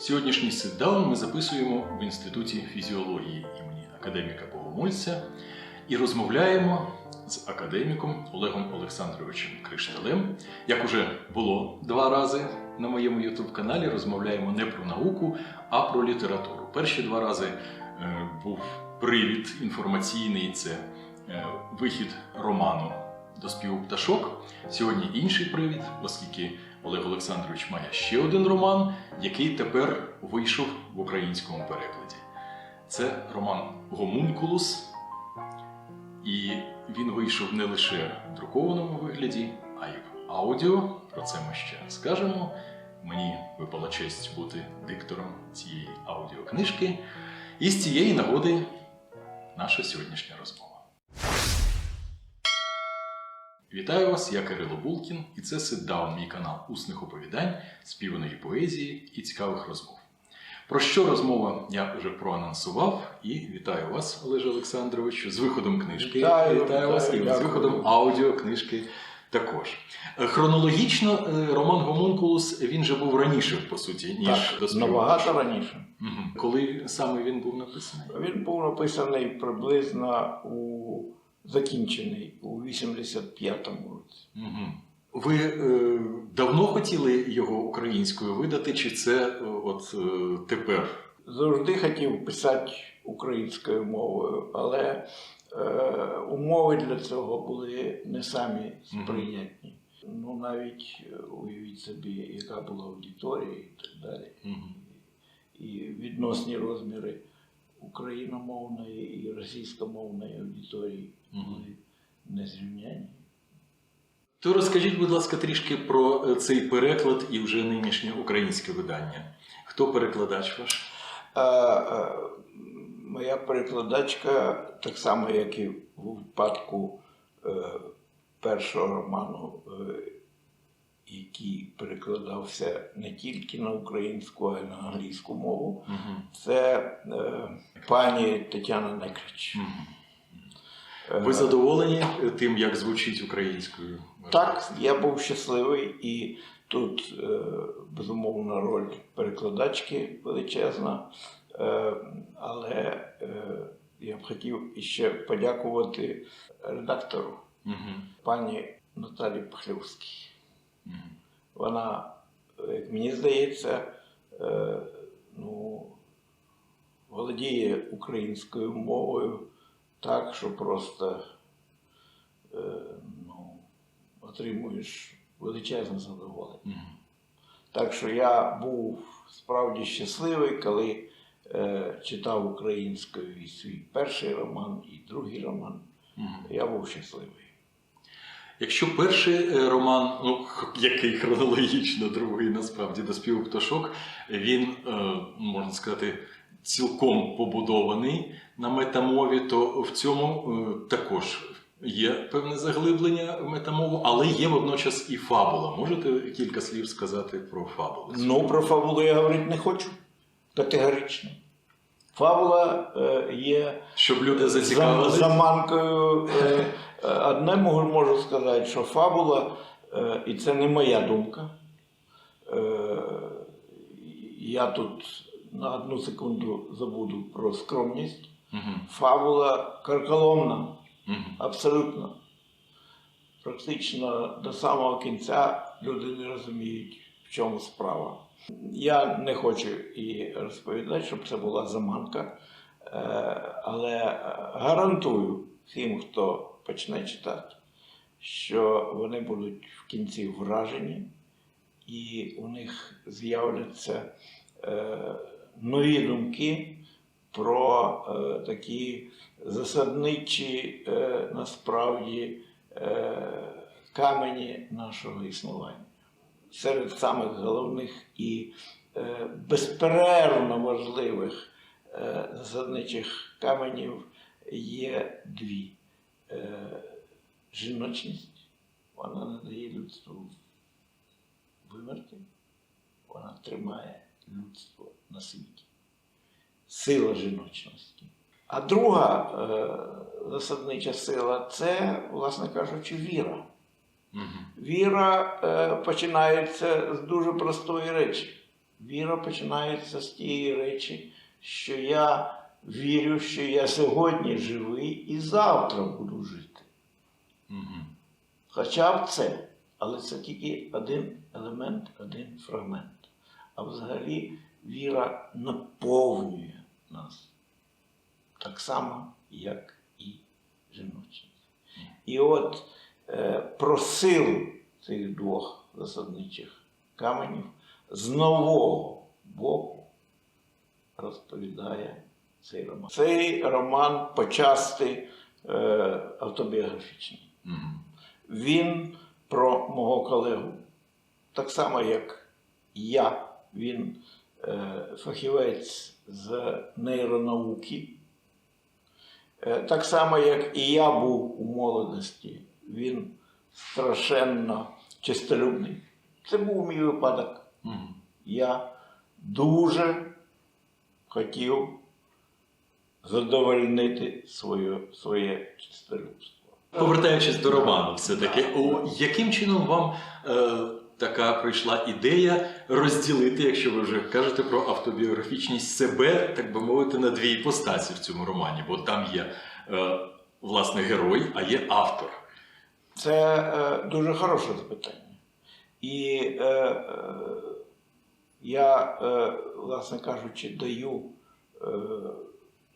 Сьогоднішній ситдаун ми записуємо в Інституті фізіології імені академіка Богомольця і розмовляємо з академіком Олегом Олександровичем Кришталем. Як уже було два рази на моєму ютуб-каналі, розмовляємо не про науку, а про літературу. Перші два рази е, був привід інформаційний це е, вихід роману до співу пташок. Сьогодні інший привід, оскільки Олег Олександрович має ще один роман, який тепер вийшов в українському перекладі. Це роман Гомункулус, і він вийшов не лише в друкованому вигляді, а й в аудіо. Про це ми ще скажемо. Мені випала честь бути диктором цієї аудіокнижки. І з цієї нагоди наша сьогоднішня розмова. Вітаю вас, я Кирило Булкін, і це Ситдаун, мій канал усних оповідань, співаної поезії і цікавих розмов. Про що розмова я вже проанонсував і вітаю вас, Олеже Олександровичу, з виходом книжки. Вітаю, вас і вітаю, з дякую. виходом аудіокнижки також. Е, Хронологічно е, роман Гомункулус він же був раніше, по суті, ніж Так, до набагато раніше. Мгм. Коли саме він був написаний? Він був написаний приблизно у закінчений у 85-му році. Мгм. Ви е, давно хотіли його українською видати, чи це е, от е, тепер? Завжди хотів писати українською мовою, але е, умови для цього були не самі сприйнятні. Ну навіть е, уявіть собі, яка була аудиторія і так далі. Мгм. І відносні розміри україномовної і російськомовної аудиторії були незрівнянні. То розкажіть, будь ласка, трішки про е, цей переклад і вже нинішнє українське видання. Хто перекладач ваш? А, а, моя перекладачка, так само, як і в випадку е, першого роману, е, який перекладався не тільки на українську, а й на англійську мову, Мгм. це е, пані Тетяна Некрич. Е, Ви задоволені тим, як звучить українською? Так, я був щасливий, і тут е, безумовно роль перекладачки величезна. Е, але е, я б хотів іще подякувати редактору Мгм. пані Наталі Пахлівській. Вона, як мені здається, е, ну, володіє українською мовою так, що просто е, ну, отримуєш величезне задоволення. Так що я був справді щасливий, коли е, читав українською і свій перший роман, і другий роман. Мгм. Я був щасливий. Якщо перший е, роман, ну який хронологічно, другий насправді до співу пташок, він, е, можна сказати, цілком побудований на метамові, то в цьому е, також є певне заглиблення в метамову, але є водночас і фабула. Можете кілька слів сказати про фабулу? Ну, про фабулу я говорити не хочу. Категорично. Фабула е, є Щоб люди зацікавилися. заманкою. Е, е, одне можу, сказати, що фабула, і це не моя думка. Я тут на одну секунду забуду про скромність. Фабула карколомна, абсолютно. Практично до самого кінця люди не розуміють, в чому справа. Я не хочу і розповідати, щоб це була заманка, е, але гарантую всім, хто почне читати, що вони будуть в кінці вражені, і у них з'являться е, нові думки про е, такі засадничі насправді камені нашого існування. Серед самих головних і е, безперервно важливих е, засадничих каменів є дві. Е, жіночність, вона не дає людству вимерти, вона тримає людство на світі. Сила жіночності. А друга е, засаднича сила це, власне кажучи, віра. Віра е, починається з дуже простої речі. віра починається з тієї речі, що я вірю, що я сьогодні живий і завтра буду жити. Мгм. Хоча б це, але це тільки один елемент, один фрагмент. А взагалі віра наповнює нас так само, як і жіночність. І от про силу цих двох засадничих каменів з нового боку розповідає цей роман. Цей роман почасти е, автобіографічний. Мгм. Він про мого колегу. Так само, як я, він е, фахівець з нейронауки. Е, так само, як і я був у молодості, він страшенно чистолюбний. Це був мій випадок. Мгм. Я дуже хотів задовольнити своє, своє чистолюбство. Повертаючись до роману, все-таки, яким чином вам е, така прийшла ідея розділити, якщо ви вже кажете про автобіографічність себе, так би мовити, на дві іпостасі в цьому романі, бо там є е, власне герой, а є автор. Це е, дуже хороше запитання. І е, е, я, е, власне кажучи, даю е,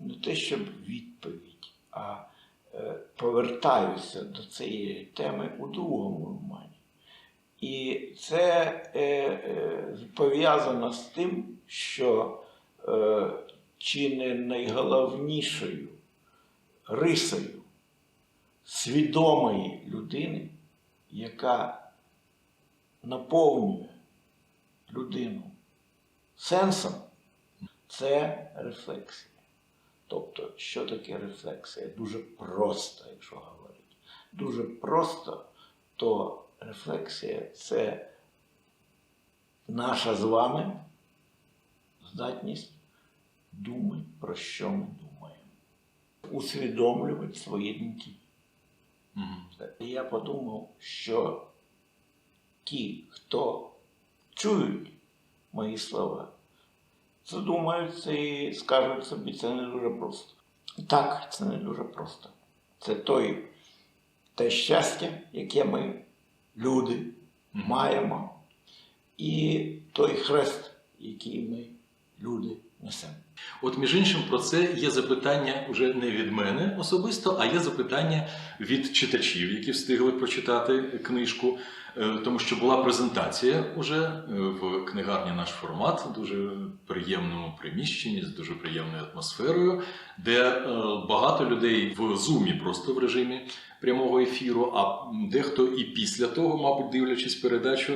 не те, щоб відповідь, а е, повертаюся до цієї теми у другому романі. І це е, е, пов'язано з тим, що е, чи не найголовнішою рисою свідомої людини, яка наповнює людину сенсом, це рефлексія. Тобто, що таке рефлексія? Дуже просто, якщо говорити. Дуже просто, то рефлексія це наша з вами здатність думати, про що ми думаємо, усвідомлювати свої думки. І я подумав, що ті, хто чують мої слова, задумаються і скажуть собі, це не дуже просто. Так, це не дуже просто. Це той, те щастя, яке ми, люди, маємо, і той хрест, який ми, люди, несемо. От між іншим, про це є запитання вже не від мене особисто, а є запитання від читачів, які встигли прочитати книжку, Е, тому що була презентація уже е, в книгарні наш формат, дуже приємному приміщенні з дуже приємною атмосферою, де е, багато людей в зумі, просто в режимі прямого ефіру. А дехто і після того, мабуть, дивлячись передачу,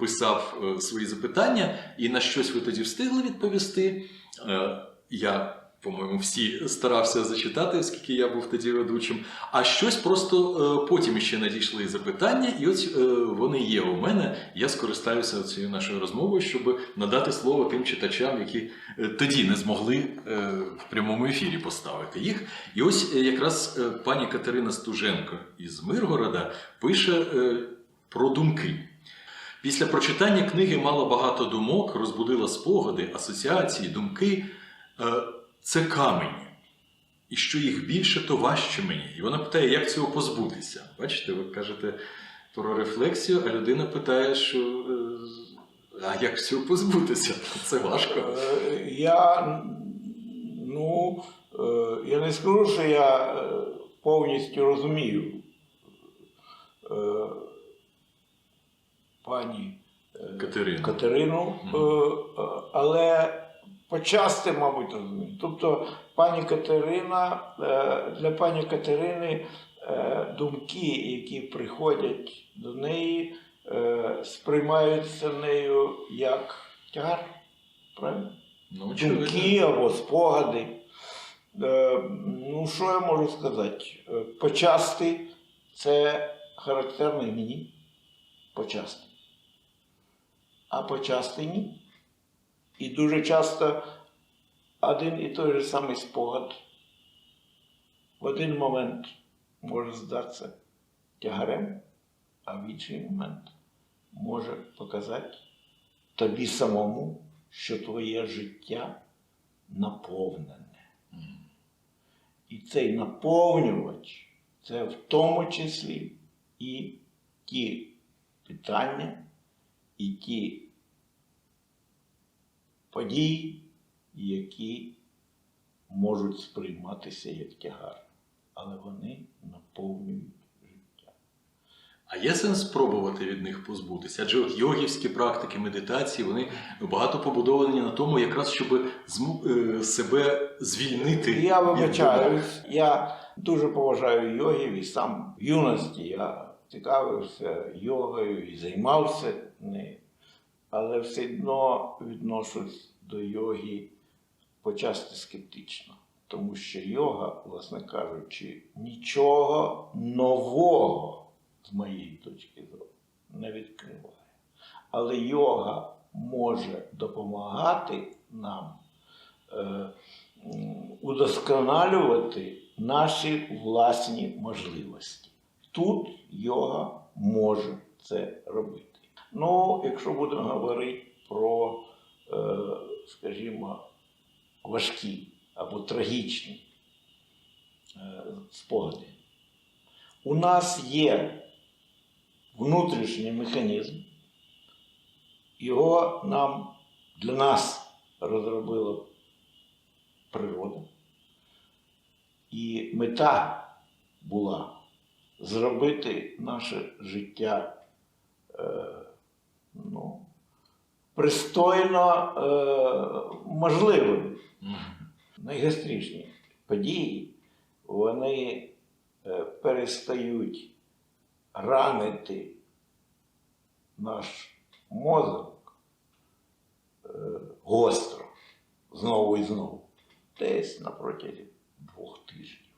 писав свої запитання, і на щось ви тоді встигли відповісти. Е, Я, по-моєму, всі старався зачитати, оскільки я був тоді ведучим. А щось просто е, потім ще надійшли запитання, і ось е, вони є у мене. Я скористаюся цією нашою розмовою, щоб надати слово тим читачам, які е, тоді не змогли е, в прямому ефірі поставити їх. І ось якраз пані Катерина Стуженко із Миргорода пише про думки. Після прочитання книги мало багато думок, розбудила спогади, асоціації, думки. Е, Це камені. І що їх більше, то важче мені. І вона питає, як цього позбутися. Бачите, ви кажете про рефлексію, а людина питає, що е, а як цього позбутися? Це важко. Е, Я, ну, я не скажу, що я повністю розумію пані е. Катерину, Мгм. е, е, але почасти, мабуть, розумію. Тобто, пані Катерина, для пані Катерини думки, які приходять до неї, сприймаються нею як тягар. Правильно? Ну. Думки або спогади. Ну, що я можу сказати? Почасти це характерно мені. Почасти. А почасти ні. І дуже часто один і той же самий спогад в один момент може здатися тягарем, а в інший момент може показати тобі самому що твоє життя наповнене. І цей наповнювач це в тому числі і ті питання, і ті події, які можуть сприйматися як тягар, але вони наповнюють життя. А є сенс спробувати від них позбутися? Адже от йогівські практики, медитації, вони багато побудовані на тому, якраз щоб зму- е, себе звільнити. Я вибачаюсь, я дуже поважаю йогів і сам в юності я цікавився йогою і займався нею, але все одно відношусь до йоги почасти скептично. Тому що йога, власне кажучи, нічого нового з моєї точки зору не відкриває. Але йога може допомагати нам е, удосконалювати наші власні можливості. Тут йога може це робити. Ну, якщо будемо говорити про, е, скажімо, важкі або трагічні е, спогади, у нас є внутрішній механізм, його нам для нас розробила природа. І мета була зробити наше життя е, ну, пристойно е, можливим. Мгм. Найгостріші події вони е, перестають ранити наш мозок е, гостро знову і знову. Десь на протязі двох тижнів.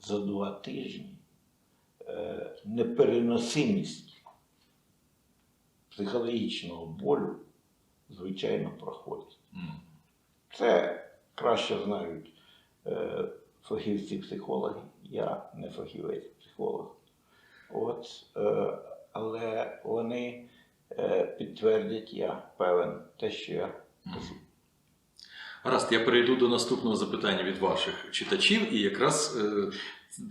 За два тижні е, непереносимість психологічного болю, звичайно, проходить. Це краще знають е, фахівці-психологи. Я не фахівець-психолог. От, е, але вони е, підтвердять, я певен, те, що я кажу. Гаразд, я перейду до наступного запитання від ваших читачів, і якраз е,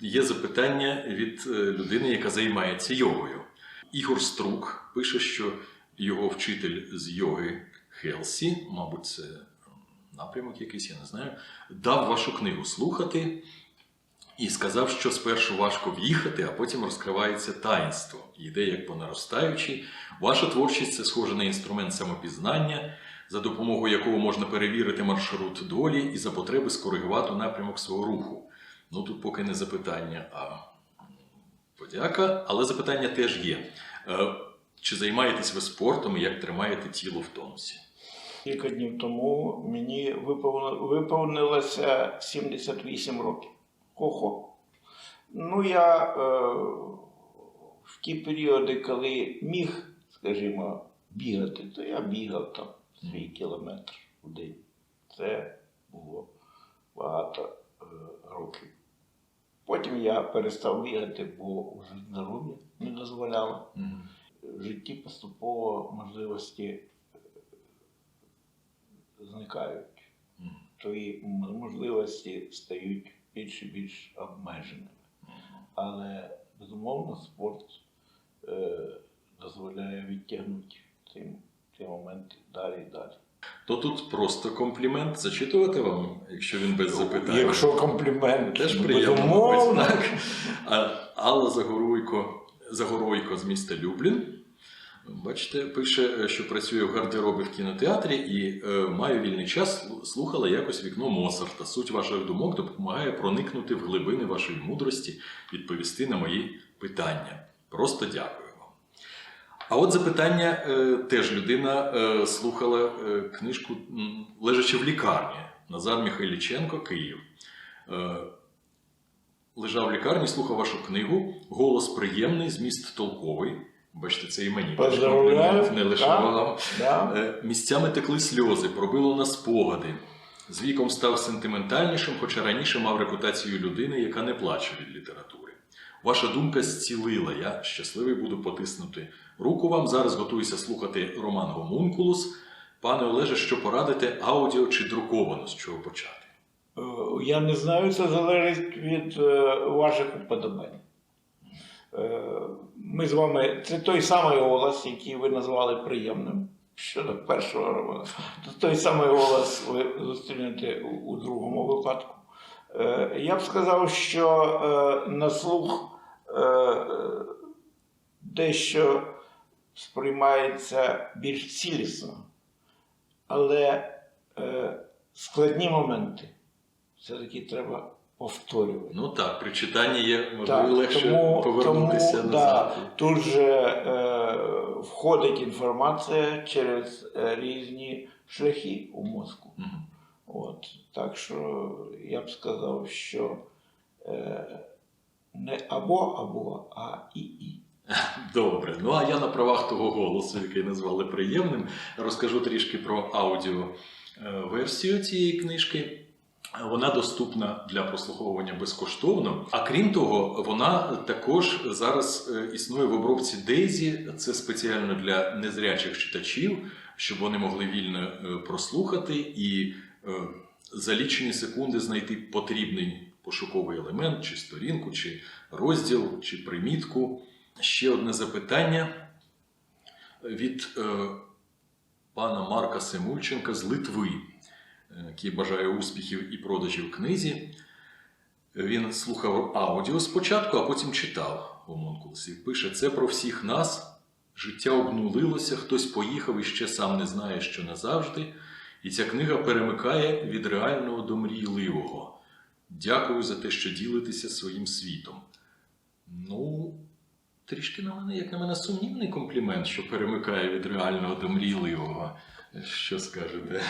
є запитання від е, людини, яка займається йогою. Ігор Струк пише, що його вчитель з йоги Хелсі, мабуть, це напрямок якийсь, я не знаю, дав вашу книгу слухати і сказав, що спершу важко в'їхати, а потім розкривається таїнство. Йде як по наростаючій. Ваша творчість це схоже на інструмент самопізнання, за допомогою якого можна перевірити маршрут долі і за потреби скоригувати напрямок свого руху. Ну тут поки не запитання, а подяка, але запитання теж є. Е, Чи займаєтесь ви спортом і як тримаєте тіло в тонусі? Кілька днів тому мені виповнилося 78 років. Хо-хо. Ну, я е, в ті періоди, коли міг, скажімо, бігати, то я бігав там свій кілометр в день. Це було багато е, років. Потім я перестав бігати, бо вже здоров'я не дозволяло. Мгм. В житті поступово можливості е, зникають. Мгм. Твої можливості стають більш і більш обмеженими. Але безумовно спорт е, дозволяє відтягнути ці моменти далі і далі. То тут просто комплімент зачитувати вам, якщо він без запитань. Якщо комплімент, Теж ну, приємно, так. Алла Загоруйко, Загоруйко з міста Люблін. Бачите, пише, що працює в гардеробі в кінотеатрі і е, має вільний час, слухала якось вікно Моцарта. Суть ваших думок допомагає проникнути в глибини вашої мудрості, відповісти на мої питання. Просто дякую. А от запитання е, теж людина е, слухала е, книжку лежачи в лікарні Назар Михайліченко, Київ. Лежав в лікарні, слухав вашу книгу. Голос приємний, зміст толковий. Бачите, це і мені Поздравляю. комплімент, не лише Да. вам. Да? Місцями текли сльози, пробило на спогади. З віком став сентиментальнішим, хоча раніше мав репутацію людини, яка не плаче від літератури. Ваша думка зцілила. Я щасливий буду потиснути руку вам. Зараз готуюся слухати роман Гомункулус. Пане Олеже, що порадите аудіо чи друковано, з чого почати? Е, Я не знаю, це залежить від е, ваших уподобань. Е, Ми з вами, це той самий голос, який ви назвали приємним щодо першого роману. Той самий голос ви зустрінете у, другому випадку. Я б сказав, що на слух дещо сприймається більш цілісно, але е, складні моменти все-таки треба повторювати. Ну так, при читанні є можливо Так, легше тому- повернутися тому, назад. Тут же е, входить інформація через е, різні шляхи у мозку. Мгм. От. Так що я б сказав, що е, не або або, а і і. Добре. Ну а я на правах того голосу, який назвали приємним, розкажу трішки про аудіоверсію цієї книжки. Вона доступна для прослуховування безкоштовно. А крім того, вона також зараз е, існує в обробці Дейзі. Це спеціально для незрячих читачів, щоб вони могли вільно е, прослухати і е, за лічені секунди знайти потрібний пошуковий елемент, чи сторінку, чи розділ, чи примітку. Ще одне запитання від е, пана Марка Семульченка з Литви, е, який бажає успіхів і продажів книзі. Він слухав аудіо спочатку, а потім читав гомункулс. І пише: це про всіх нас. Життя обнулилося, хтось поїхав і ще сам не знає, що назавжди. І ця книга перемикає від реального до мрійливого. Дякую за те, що ділитеся своїм світом. Ну, трішки на мене, як на мене, сумнівний комплімент, що перемикає від реального до мрійливого. Що скажете?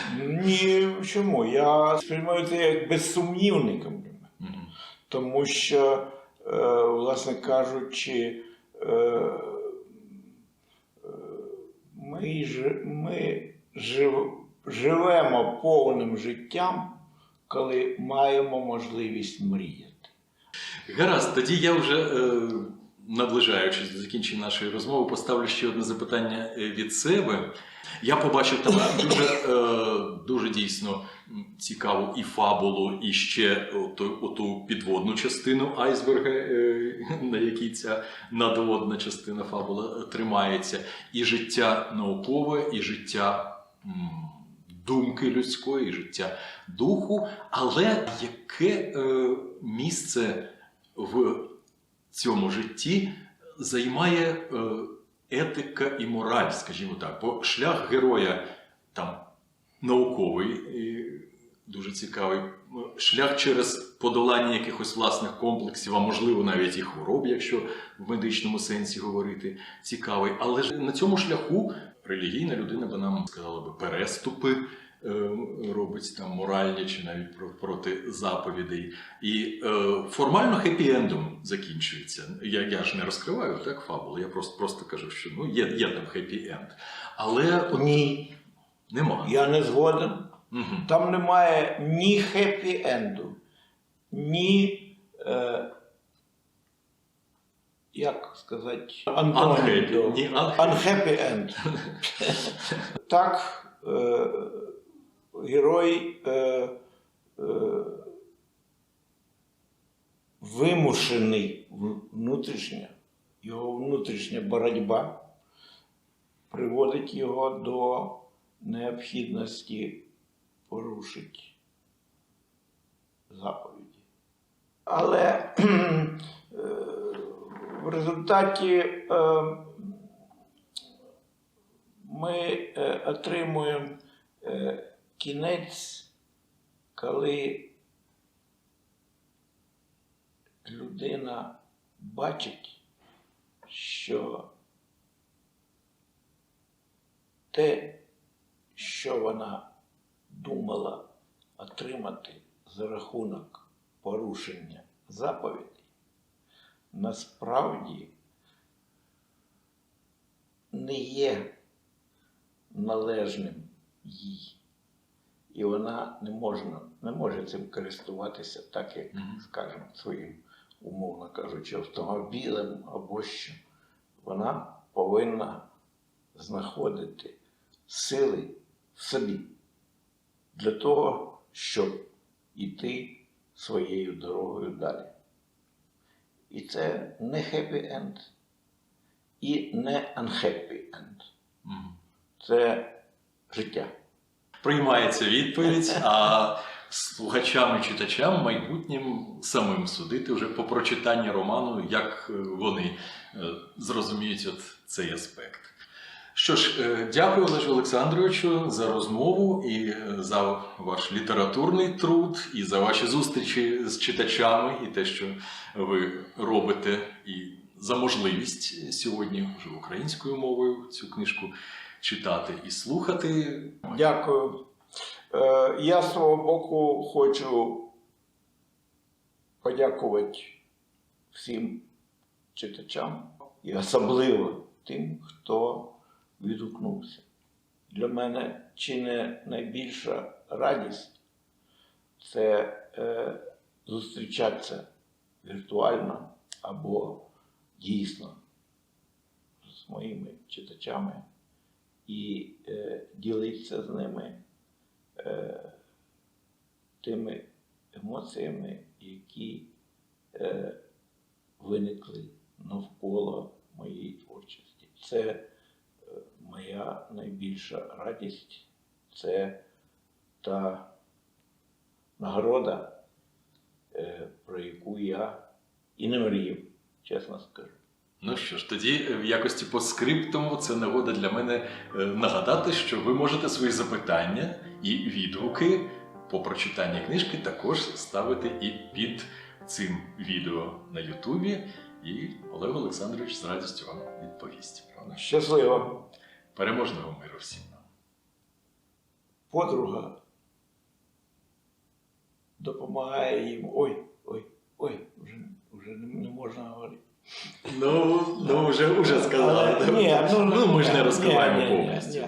Ні, чому? Я сприймаю це як безсумнівний комплімент. Мгм. Тому що, е, власне кажучи, е, е, ми, ж- ми жив, живемо повним життям, коли маємо можливість мріяти. Гаразд, тоді я вже, е, наближаючись до закінчення нашої розмови, поставлю ще одне запитання е, від себе. Я побачив там дуже, е, дуже дійсно цікаву і фабулу, і ще оту, підводну частину айсберга, е, на якій ця надводна частина фабули е, тримається, і життя наукове, і життя думки людської, життя духу. Але яке е, місце в цьому житті займає е, етика і мораль, скажімо так. Бо шлях героя там науковий, і дуже цікавий. Шлях через подолання якихось власних комплексів, а можливо навіть і хвороб, якщо в медичному сенсі говорити, цікавий. Але ж на цьому шляху релігійна людина би нам сказала би переступи. Е, Робить там моральні чи навіть проти заповідей. І е, формально хеппі-ендом закінчується. Я, я ж не розкриваю так фабулу, я просто, просто кажу, що ну, є, є там хеппі-енд. Але от Ні, нема. я не згоден. Мгм. Там немає ні хеппі-енду, ні. Е, як сказати, unhappy. Unhappy end. так, е, герой е, е, вимушений в- внутрішня, його внутрішня боротьба приводить його до необхідності порушити заповіді. Але е, в результаті е, ми е, отримуємо кінець, коли людина бачить, що те, що вона думала отримати за рахунок порушення заповідей, насправді не є належним їй. І вона не, можна, не може цим користуватися так, як, скажімо, своїм, умовно кажучи, автомобілем або що. Вона повинна знаходити сили в собі для того, щоб іти своєю дорогою далі. І це не happy end і не unhappy end. Це життя. Приймається відповідь, а слухачам і читачам майбутнім самим судити вже по прочитанні роману, як е, вони е, зрозуміють от цей аспект. Що ж, е, дякую Олежу Олександровичу за розмову і за ваш літературний труд, і за ваші зустрічі з читачами, і те, що ви робите, і за можливість сьогодні вже українською мовою цю книжку читати і слухати. Дякую. Е, Я з свого боку хочу подякувати всім читачам і особливо тим, хто відгукнувся. Для мене чи не найбільша радість це е, зустрічатися віртуально або дійсно з моїми читачами і е, ділитися з ними е, тими емоціями, які е, виникли навколо моєї творчості. Це е, моя найбільша радість, це та нагорода, е, про яку я і не мріяв, чесно скажу. Ну що ж, тоді е, в якості постскриптуму це нагода для мене е, нагадати, що ви можете свої запитання і відгуки по прочитанні книжки також ставити і під цим відео на Ютубі. І Олег Олександрович з радістю вам відповість. Правда? Щасливо! Переможного миру всім нам. подруга допомагає їм. Ой, ой, ой, вже, вже не можна говорити. Ну, ну вже, вже сказали. Ні, ну, ну, ми ж не розкриваємо ні, ні, повністю.